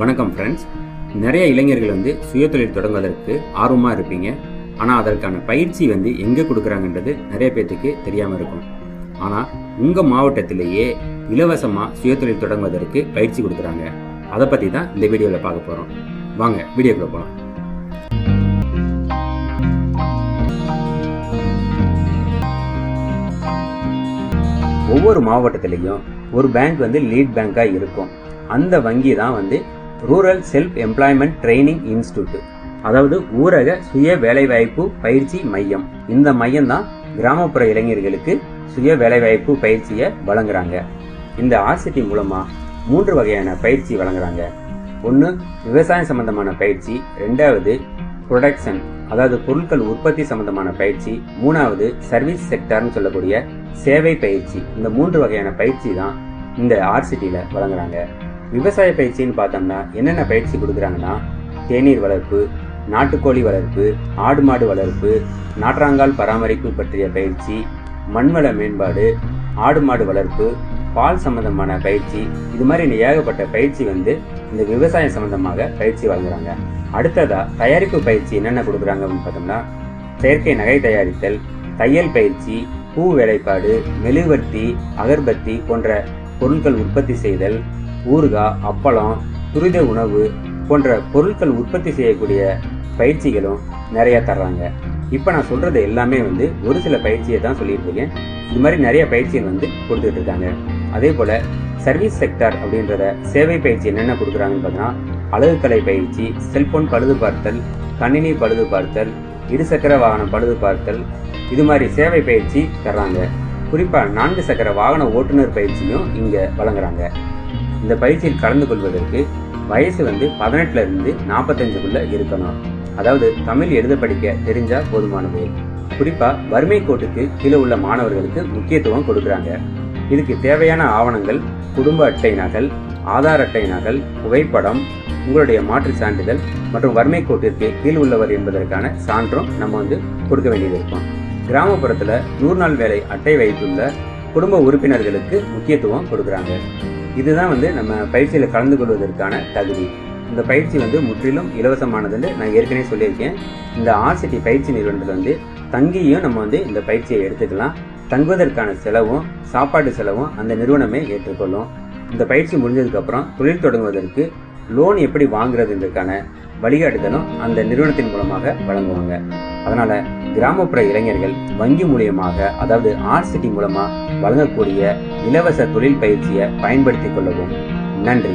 வணக்கம் ஃப்ரெண்ட்ஸ் நிறைய இளைஞர்கள் வந்து சுயதொழில் தொடங்குவதற்கு ஆர்வமாக இருப்பீங்க. ஆனால் அதற்கான பயிற்சி வந்து எங்கே கொடுக்குறாங்கன்றது நிறைய பேர்த்துக்கு தெரியாமல் இருக்கும். ஆனால் உங்கள் மாவட்டத்திலேயே இலவசமாக சுயதொழில் தொடங்குவதற்கு பயிற்சி கொடுக்குறாங்க. அதை பற்றி தான் இந்த வீடியோவில் பார்க்க போகிறோம் வாங்க வீடியோக்குள்ள போகலாம் ஒவ்வொரு மாவட்டத்திலையும் ஒரு பேங்க் வந்து லீட் பேங்காக இருக்கும். அந்த வங்கி தான் வந்து rural self employment training institute அதாவது ஊரக சுய வேலைவாய்ப்பு பயிற்சி மையம். இந்த மையம் தான் கிராமப்புற இளைஞர்களுக்கு சுய வேலைவாய்ப்பு பயிற்சியை வழங்குறாங்க. இந்த ஆர்சிடி மூலமா மூன்று வகையான பயிற்சி வழங்குறாங்க. ஒன்று விவசாயம் சம்பந்தமான பயிற்சி. ரெண்டாவது ப்ரொடக்ஷன் அதாவது பொருட்கள் உற்பத்தி சம்பந்தமான பயிற்சி. மூணாவது சர்வீஸ் செக்டர்னு சொல்லக்கூடிய சேவை பயிற்சி. இந்த மூன்று வகையான பயிற்சி தான் இந்த ஆர்சிட்டியில் வழங்குறாங்க. விவசாய பயிற்சின்னு பார்த்தோம்னா என்னென்ன பயிற்சி கொடுக்குறாங்கன்னா தேநீர் வளர்ப்பு நாட்டுக்கோழி வளர்ப்பு ஆடு மாடு வளர்ப்பு நாற்றாங்கால் பராமரிப்பு பற்றிய பயிற்சி மண்வள மேம்பாடு ஆடு மாடு வளர்ப்பு பால் சம்பந்தமான பயிற்சி இது மாதிரி ஏகப்பட்ட பயிற்சி வந்து இந்த விவசாயம் சம்பந்தமாக பயிற்சி வழங்குறாங்க. அடுத்ததா தயாரிப்பு பயிற்சி என்னென்ன கொடுக்குறாங்க அப்படின்னு பார்த்தோம்னா செயற்கை நகை தயாரித்தல் தையல் பயிற்சி பூ வேலைப்பாடு மெழுகுவர்த்தி அகர்பத்தி போன்ற பொருட்கள் உற்பத்தி செய்தல் ஊறுகாய் அப்பளம் துரித உணவு போன்ற பொருட்கள் உற்பத்தி செய்யக்கூடிய பயிற்சிகளும் நிறைய தர்றாங்க. இப்போ நான் சொல்கிறது எல்லாமே வந்து ஒரு சில பயிற்சியை தான் சொல்லிட்டு இருக்கேன் இது மாதிரி நிறைய பயிற்சிகள் வந்து கொடுத்துட்டு இருக்காங்க அதே போல சர்வீஸ் செக்டார் அப்படின்றத சேவை பயிற்சி என்னென்ன கொடுக்குறாங்கன்னு பார்த்தீங்கன்னா அழகுக்கலை பயிற்சி செல்போன் பழுது பார்த்தல் கணினி பழுது பார்த்தல் இருசக்கர வாகனம் பழுது பார்த்தல் இது மாதிரி சேவை பயிற்சி தர்றாங்க. குறிப்பாக நான்கு சக்கர வாகன ஓட்டுநர் பயிற்சியும் இங்கே வழங்குறாங்க. இந்த பயிற்சியில் கலந்து கொள்வதற்கு வயசு வந்து பதினெட்டுல இருந்து நாற்பத்தஞ்சுக்குள்ள இருக்கணும். அதாவது தமிழ் எழுத படிக்க தெரிஞ்சா போதுமானது. குறிப்பா வறுமை கோட்டுக்கு கீழே உள்ள மாணவர்களுக்கு முக்கியத்துவம் கொடுக்குறாங்க. இதுக்கு தேவையான ஆவணங்கள் குடும்ப அட்டை நகல் ஆதார் அட்டை நகல் புகைப்படம் உங்களுடைய மாற்று சான்றிதழ் மற்றும் வறுமை கோட்டிற்கு கீழ் உள்ளவர் என்பதற்கான சான்றும் நம்ம வந்து கொடுக்க வேண்டியது இருக்கும். கிராமப்புறத்துல நூறு நாள் வேலை அட்டை வைத்துள்ள குடும்ப உறுப்பினர்களுக்கு முக்கியத்துவம் கொடுக்குறாங்க. இதுதான் வந்து நம்ம பயிற்சியில் கலந்து கொள்வதற்கான தகுதி. இந்த பயிற்சி வந்து முற்றிலும் இலவசமானதுன்னு நான் ஏற்கனவே சொல்லியிருக்கேன். இந்த ஆர்சிடி பயிற்சி நிறுவனத்தில் வந்து தங்கியும் நம்ம வந்து இந்த பயிற்சியை எடுத்துக்கலாம். தங்குவதற்கான செலவும் சாப்பாட்டு செலவும் அந்த நிறுவனமே ஏற்றுக்கொள்ளும். இந்த பயிற்சி முடிஞ்சதுக்கப்புறம் தொழில் தொடங்குவதற்கு லோன் எப்படி வாங்குறதுன்றதுக்கான வழிகாட்டுதலும் அந்த நிறுவனத்தின் மூலமாக வழங்குவாங்க. அதனால் கிராமப்புற இளைஞர்கள் வங்கி மூலியமாக அதாவது ஆர்சிடி மூலமா வழங்கக்கூடிய இலவச தொழில் பயிற்சியை பயன்படுத்திக் கொள்ளவும். நன்றி.